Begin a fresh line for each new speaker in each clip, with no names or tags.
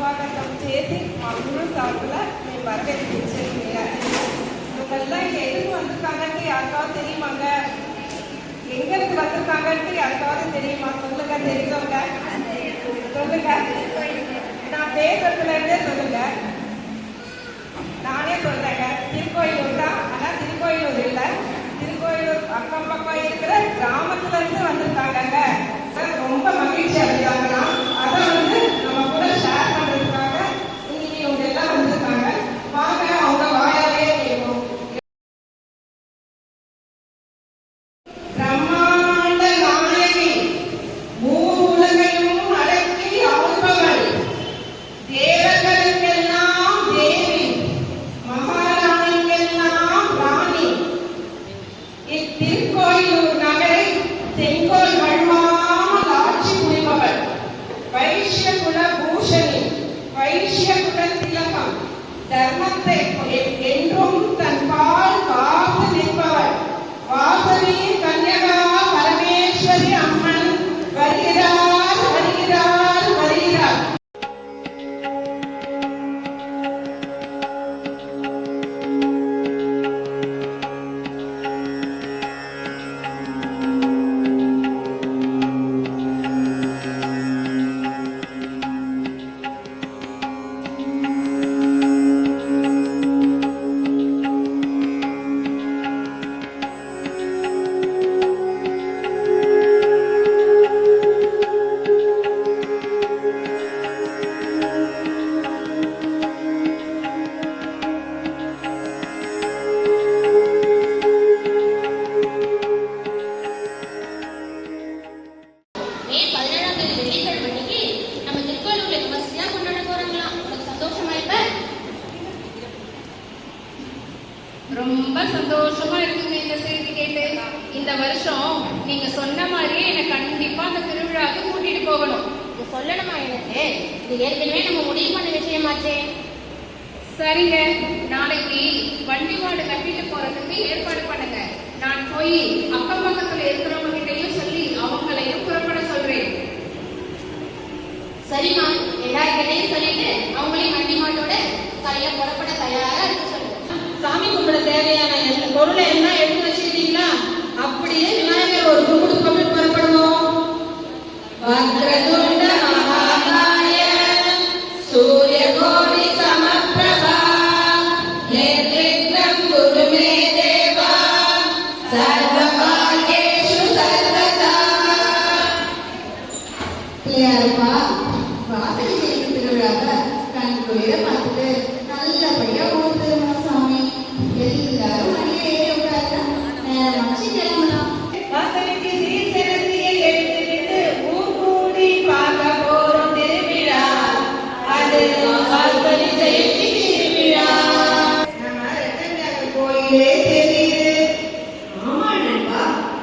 సుస్వాగతం చేసి మా గురు సాగుల మేము வரவேற்பிச்சிருக்கீங்க இவங்கெல்லாம் இங்கே எதுக்கு வந்திருக்காங்கன்ட்டு யாருக்காவது தெரியுமாங்க? எங்களுக்கு வந்திருக்காங்கன்ட்டு யாருக்காவது தெரியுமா? சொல்லுங்க தெரிஞ்சவங்க. சொல்லுங்க. நான் பேசுறதுல இருந்தே சொல்லுங்க. நானே சொல்றேங்க. திருக்கோயிலூர் தான். ஆனால் திருக்கோயிலூர் இல்லை. திருக்கோயிலூர் அக்கம் பக்கம் இருக்கிற
entro
un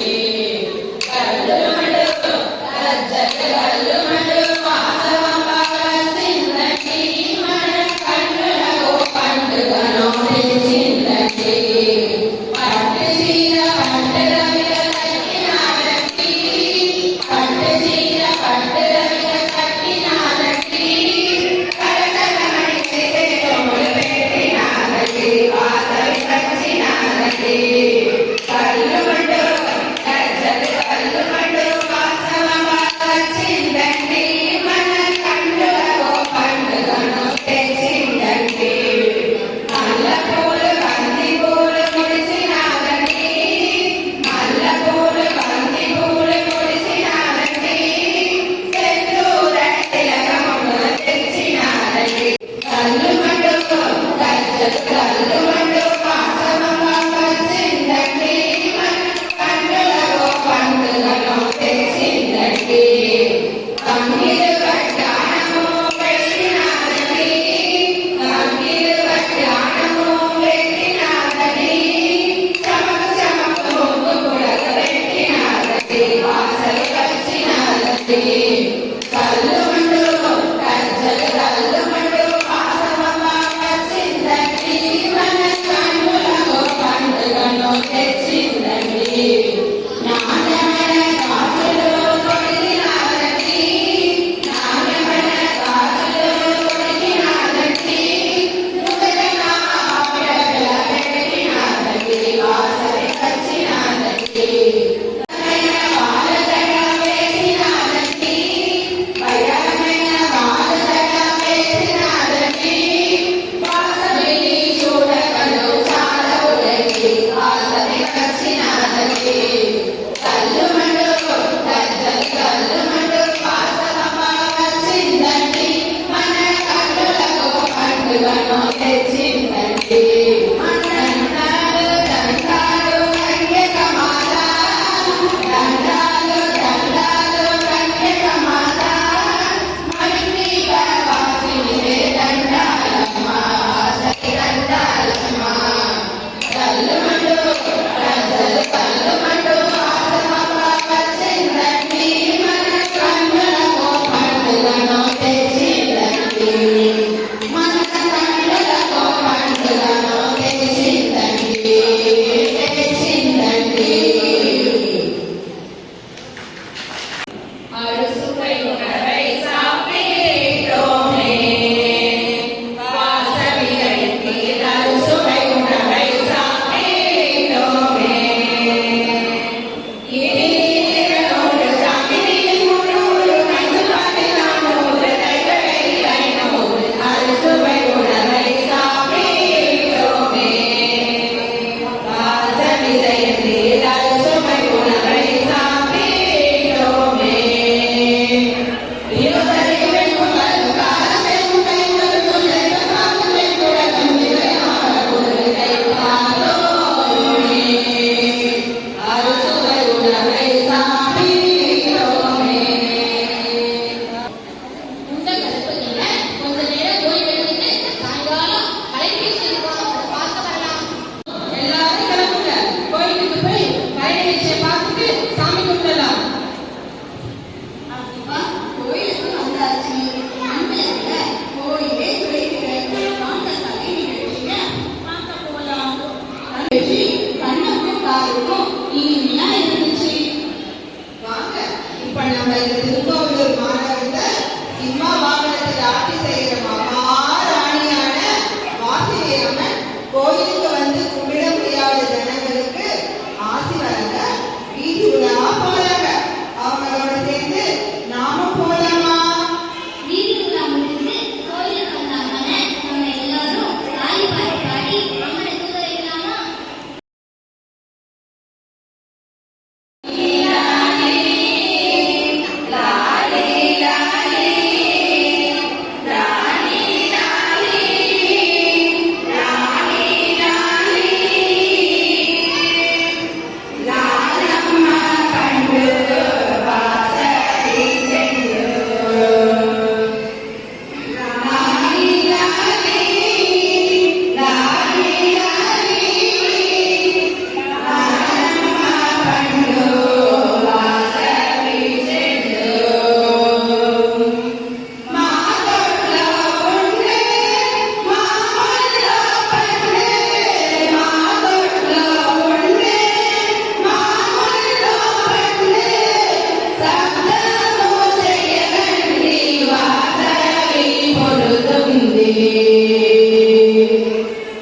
Amém.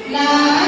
Love.